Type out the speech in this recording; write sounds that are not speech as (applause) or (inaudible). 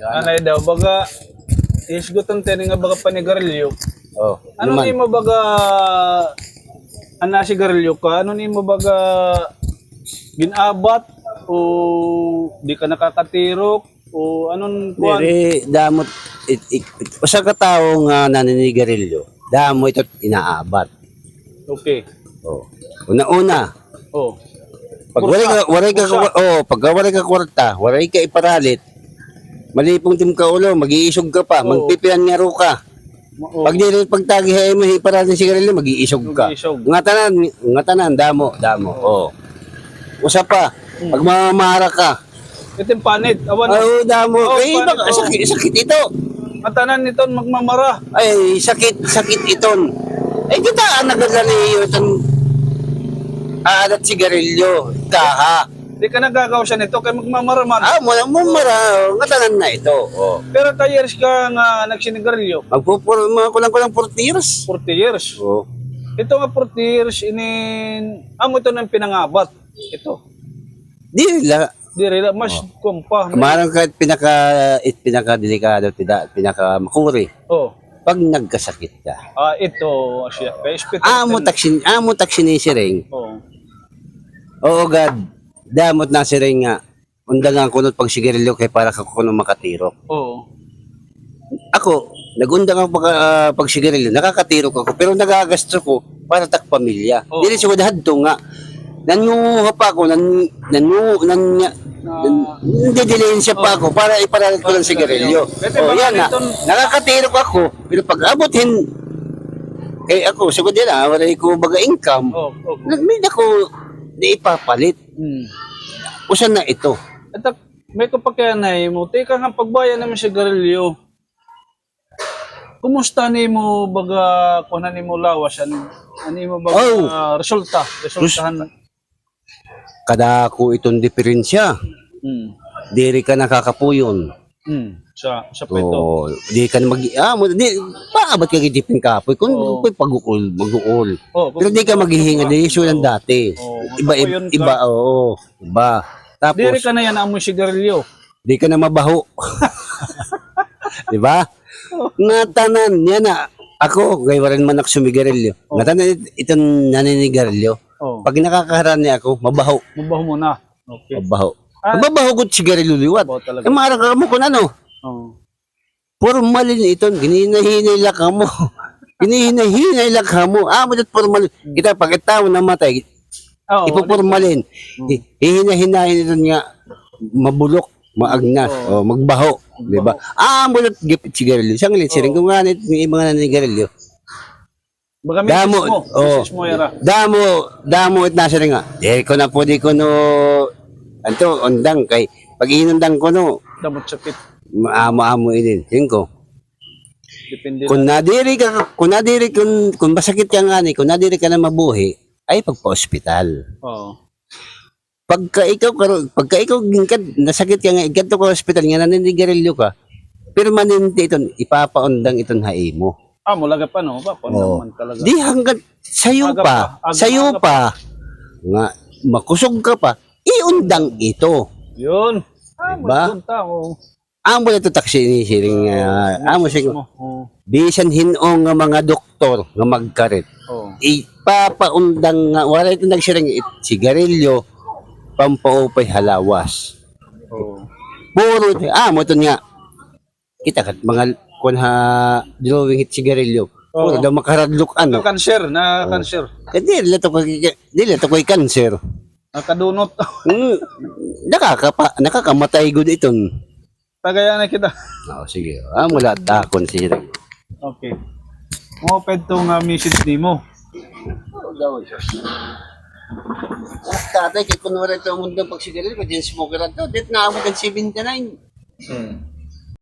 Anay daw, baga, isgutan tayo nga baga panigarilyo. Oh, Ano ni mo baga, ana sigarilyo ka, ano ni mo baga, ginabat, o di ka nakakatirok, o anong kuan? Diri, damot, it, it, it, usa ka tao nga naninigarilyo, damo ito inaabat. Okay. Oh. Una-una, Oh. pag waray ka, waray ka, oh, pag waray ka kwarta, waray ka iparalit, malipong tim ka ulo, mag-iisog ka pa, Oo. magpipilan nga ro ka. Pag di rin pagtagihay mo iparalit sigarilyo, mag-iisog ka. Mag-iisog. Nga tanan, nga tanan, damo, damo. Oh. Usa pa, pag mamamara ka, Ito yung panit. Awan, oh, damo, Oo, eh, paano sakit, sakit ito. matanan nito magmamara. Ay, sakit, sakit iton. Eh, kita ang nagagali itong aalat sigarilyo, kaha. Di ka nagagaw siya nito, kaya magmamara man. Ah, mo mara, ngatanan na ito. Oh. Pero ka years ka nga nagsinigarilyo, Magpupur, mga kulang-kulang 40 years. 40 years. Oh. Ito nga 40 years, inin... Amo ito ng pinangabat. Ito. Di la. Di rin, mas kumpa. Kamarang ka pinaka, it, pinaka delikado, pinaka, pinaka makuri. Oh. Pag nagkasakit ka. Ah, ito siya. Hospital. Amo taksin, amo taksin ni siring. Oh. Oo, God. Damot na siring nga. Undangan ko nun pag sigarilyo kay para ka kuno makatiro. Oh. Ako, nagundang ako pag, uh, pag sigarilyo, nakakatiro ko ako, pero nagagastro ko para tak pamilya. Oo. Dili siguro hadto nga. Nanunguha pa ako, nan, nanu, nan, Na, Nandidilayin siya pa ako para iparalit ko ng sigarilyo. O ba yan na, nakakatiro ko ako, pero pag abutin, kay ako, siguro nila, wala ko baga income, oh, oh. nagmid ako na ipapalit. Hmm. Usan na ito. At may kapakyanay mo, teka nga pagbayan naman sigarilyo. Kumusta ni mo baga kung ni mo lawas ano ani mo baga Oh. ah, resulta resultahan Kada ko itong diferensya, hmm diri ka nakakapuyon. hmm sa sa pa ito So, di ka na mag, ah, di, paabot ka kitipin kapoy, kung oh. pag-uol, mag-uol. oh Pero di ka maghihinga, di issue ng dati. Oo, Iba, iba, ka. iba, oo, iba. Tapos, Diri ka na yan amoy sigarilyo di ka na mabaho. (laughs) di ba? Nga tanan, yan na. Ako, gay rin man ako sumigarilyo. Nga tanan, itong naninigarilyo. oh Pag nakakaharani ako, mabaho. mubaho mo na okay Mabaho. Ah. Mabaho ko sigarilyo liwat. Mabaho. Eh, marang mo ko na no. oh Formal ito, gininahinay lang ka mo. Gininahinay lang (laughs) ka mo. Ah, mo formal. Kita, pag itaw namatay, oh ipopormalin. Hi- Hihina-hinahin ito nga, mabulok, maagnas, o magbaho. Di ba? Ah, mulot gipit sigarilyo. Siyang lit, siring kung nga nit, yung mga naninigarilyo. baga Damo, misis mo oh, mo yara damo, damo it nasa rin nga. Di ko na po, di ko no, anto, ondang, kay, pag inundang ko no, damot sakit maamo-amo inin. Yun ko. depende Kung nadiri ka, kung nadiri, kung, kung masakit ka nga ni, kung nadiri ka na mabuhi, ay pagpa-hospital. oh Pagka ikaw, pagka ikaw nasakit ka nga, ikat ka hospital nga, naninigarilyo ka, permanente iton, ipapaundang iton hai mo. ah mulaga pa no? Ba Oo. naman talaga. Di hanggat sayo Aga pa, pa, aga- sayo aga pa, nga, makusog ka pa, iundang ito. yun. Ah Diba? magpunta oh Amo na ito taksi ni siring, uh, amo siya, mo oh bisan hinon nga mga doktor nga magkarit, oh ipapaundang nga, wala ito nagsiring it, sigarilyo, pampaupay halawas. oh Puro, ah, mo ito nga, kita kat mga kun ha drawing hit sigarilyo. Puro Oo. daw makaradlok ano. na cancer na cancer Eh, di la to kay di la to kay cancer. nakadunot (laughs) Hmm, nakakapa nakakamatay gud iton. tagayan na kita Oh, sige. Ah, mula takon siya. okay mo pedto nga message nimo Tatay, kay kunwari ito ang mundo pag sigarilyo, kaya smoker to, dit na ako ng 79. hmm